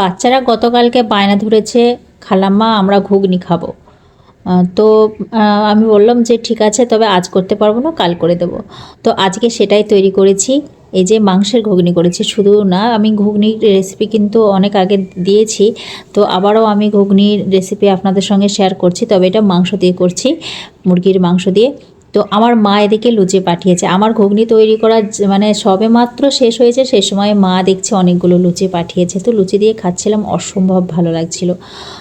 বাচ্চারা গতকালকে বায়না ধরেছে, খালাম্মা, আমরা ঘুগনি খাব। তো আমি বললাম যে, ঠিক আছে, তবে আজ করতে পারব না, কাল করে দেবো। তো আজকে সেটাই তৈরি করেছি, এই যে মাংসের ঘুগনি করেছি। শুধু না, আমি ঘুগনির রেসিপি কিন্তু অনেক আগে দিয়েছি, তো আবারও আমি ঘুগনির রেসিপি আপনাদের সঙ্গে শেয়ার করছি, তবে এটা মাংস দিয়ে করছি, মুরগির মাংস দিয়ে। তো আমার মা এদিকে লুচি পাঠিয়েছে। আমার ঘুগনি তৈরি করা মানে সবে মাত্র শেষ হয়েছে, সে সময় মা দেখছে অনেকগুলো লুচি পাঠিয়েছে। তো লুচি দিয়ে খাচ্ছিলাম, অসম্ভব ভালো লাগছিল।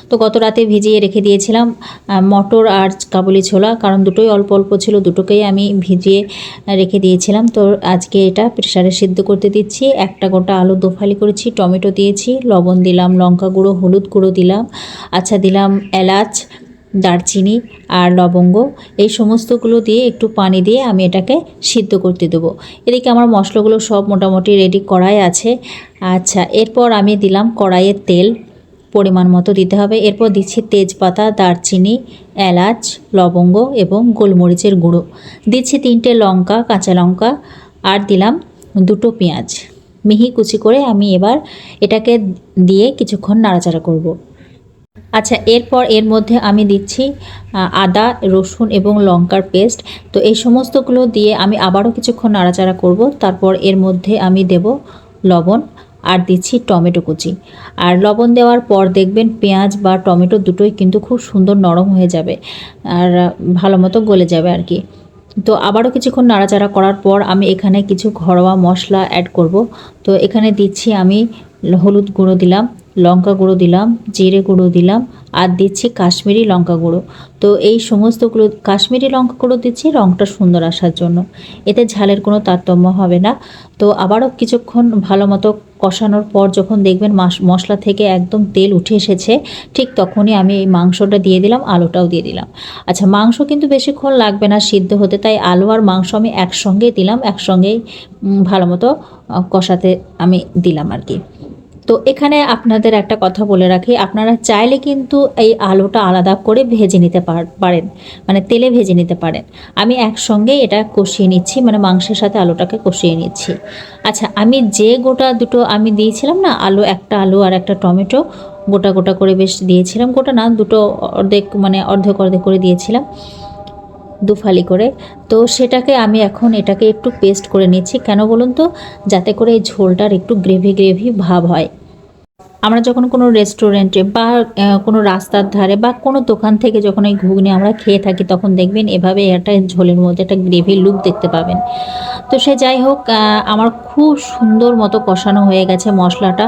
তো গত রাতে ভিজিয়ে রেখে দিয়েছিলাম মটর আর কাবুলি ছোলা, কারণ দুটোই অল্প অল্প ছিল, দুটোকেই আমি ভিজিয়ে রেখে দিয়েছিলাম। তো আজকে এটা প্রেশারে সিদ্ধ করতে দিচ্ছি। একটা গোটা আলু দোফালি করেছি, টমেটো দিয়েছি, লবণ দিলাম, লঙ্কা গুঁড়ো, হলুদ গুঁড়ো দিলাম আচ্ছা দিলাম এলাচ দারচিনি আর লবঙ্গ, এই সমস্তগুলো দিয়ে একটু পানি দিয়ে আমি এটাকে সিদ্ধ করতে দেবো। এদিকে আমার মশলাগুলো সব মোটামুটি রেডি করাই আছে। আচ্ছা এরপর আমি দিলাম কড়াইয়ের তেল, পরিমাণ মতো দিতে হবে। এরপর দিচ্ছি তেজপাতা, দারচিনি, এলাচ, লবঙ্গ এবং গোলমরিচের গুঁড়ো। দিচ্ছি তিনটে লঙ্কা, কাঁচা লঙ্কা আর দিলাম দুটো পেঁয়াজ। মিহি কুচি করে আমি এবার এটাকে দিয়ে কিছুক্ষণ নাড়াচাড়া করব। আচ্ছা এরপর এর মধ্যে আমি দিচ্ছি আদা, রসুন এবং লঙ্কার পেস্ট। তো এই সমস্তগুলো দিয়ে আমি আবারও কিছুক্ষণ নাড়াচাড়া করব। তারপর এর মধ্যে আমি দেব লবণ আর দিচ্ছি টমেটো কুচি। আর লবণ দেওয়ার পর দেখবেন পেঁয়াজ বা টমেটো দুটোই কিন্তু খুব সুন্দর নরম হয়ে যাবে আর ভালো মতো গলে যাবে আর কি। তো আবারও কিছুক্ষণ নাড়াচাড়া করার পর আমি এখানে কিছু ঘরোয়া মশলা অ্যাড করব। তো এখানে দিচ্ছি আমি হলুদ গুঁড়ো দিলাম। লঙ্কা গুঁড়ো দিলাম, জিরে গুঁড়ো দিলাম, আর দিচ্ছি কাশ্মীরি লঙ্কা গুঁড়ো। তো এই সমস্তগুলো কাশ্মীরি লঙ্কা গুঁড়ো দিচ্ছি রঙটা সুন্দর আসার জন্য। এতে ঝালের কোনো তারতম্য হবে না। তো আবারও কিছুক্ষণ ভালো মতো কষানোর পর যখন দেখবেন মশলা থেকে একদম তেল উঠে এসেছে, ঠিক তখনই আমি এই মাংসটা দিয়ে দিলাম, আলুটাও দিয়ে দিলাম। আচ্ছা মাংস কিন্তু বেশিক্ষণ লাগবে না সিদ্ধ হতে, তাই আলু আর মাংস আমি একসঙ্গেই দিলাম, একসঙ্গেই ভালো মতো কষাতে আমি দিলাম আর কি। তো এখানে আপনাদের একটা কথা বলে রাখি, আপনারা চাইলে কিন্তু এই আলুটা আলাদা করে ভেজে নিতে পার- পারেন মানে তেলে ভেজে নিতে পারেন। আমি একসঙ্গে এটা কষিয়ে নিচ্ছি মানে মাংসের সাথে আলুটাকে কষিয়ে নিচ্ছি। আচ্ছা আমি যে গোটা দুটো আমি দিয়েছিলাম না, আলু, একটা আলু আর একটা টমেটো, গোটা গোটা করে বেশ দিয়েছিলাম, গোটা না, দুটো অর্ধেক মানে অর্ধেক অর্ধেক করে দিয়েছিলাম। দুফালি করে। তো সেটাকে আমি এখন এটাকে একটু পেস্ট করে নিচ্ছি। কেন বলুন তো? যাতে করে এই ঝোলটার একটু গ্রেভি গ্রেভি ভাব হয়। আমরা যখন কোনো রেস্টুরেন্টে বা কোনো রাস্তার ধারে বা কোনো দোকান থেকে যখন এই ঘুগনি আমরা খেয়ে থাকি, তখন দেখবেন এভাবে একটা ঝোলের মধ্যে একটা গ্রেভি লুক দেখতে পাবেন। তো সে যাই হোক আমার খুব সুন্দর মতো কষানো হয়ে গেছে মশলাটা।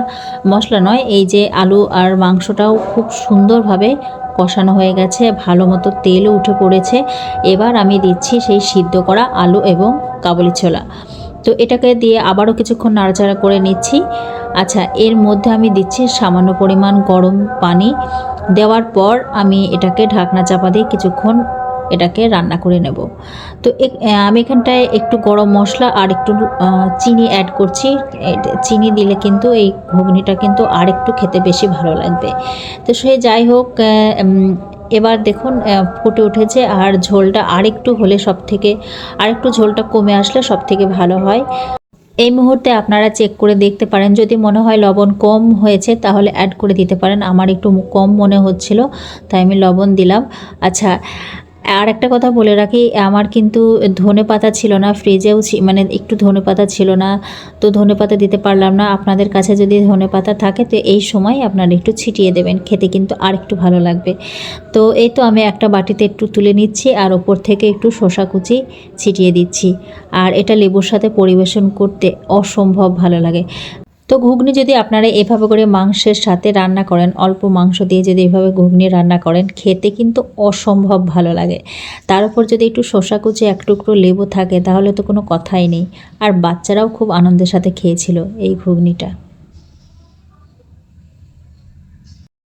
মশলা নয়, এই যে আলু আর মাংসটাও খুব সুন্দরভাবে কষানো হয়ে গেছে, ভালো মতো তেলও উঠে পড়েছে। এবার আমি দিচ্ছি সেই সিদ্ধ করা আলু এবং কাবুলি ছোলা। তো এটাকে দিয়ে আবারও কিছুক্ষণ নাড়াচাড়া করে নিচ্ছি। আচ্ছা এর মধ্যে আমি দিচ্ছি সামান্য পরিমাণ গরম পানি। দেওয়ার পর আমি এটাকে ঢাকনা চাপা দিয়ে কিছুক্ষণ এটাকে রান্না করে নেব। তো আমি এখানটায় একটু গরম মশলা আর একটু চিনি অ্যাড করছি। চিনি দিলে কিন্তু এই ঘুগনিটা কিন্তু আর একটু খেতে বেশি ভালো লাগবে। তো সে যাই হোক এবার দেখুন ফুটে উঠেছে আর ঝোলটা আরেকটু হলে সব থেকে আরেকটু ঝোলটা কমে আসলে সব থেকে ভালো হয়। এই মুহূর্তে আপনারা চেক করে দেখতে পারেন। যদি মনে হয় লবণ কম হয়েছে, তাহলে অ্যাড করে দিতে পারেন। আমার একটু কম মনে হচ্ছিল, তাই আমি লবণ দিলাম। আচ্ছা আর একটা কথা বলে রাখি, আমার কিন্তু ধনে পাতা ছিল না ফ্রিজেও মানে একটু ধনে পাতা ছিল না, তো ধনে পাতা দিতে পারলাম না। আপনাদের কাছে যদি ধনে পাতা থাকে, তো এই সময় আপনারা একটু ছিটিয়ে দেবেন, খেতে কিন্তু আর একটু ভালো লাগবে। তো এই তো আমি একটা বাটিতে একটু তুলে নিচ্ছি, আর ওপর থেকে একটু শসা কুচি ছিটিয়ে দিচ্ছি। আর এটা লেবুর সাথে পরিবেশন করতে অসম্ভব ভালো লাগে। তো ঘুগনি যদি আপনারা এভাবে করে মাংসের সাথে রান্না করেন, অল্প মাংস দিয়ে যদি এভাবে ঘুগনি রান্না করেন, খেতে কিন্তু অসম্ভব ভালো লাগে। তার উপর যদি একটু শশা কুচি, এক টুকরো লেবু থাকে, তাহলে তো কোনো কথাই নেই। আর বাচ্চারাও খুব আনন্দের সাথে খেয়েছিল এই ঘুগনিটা।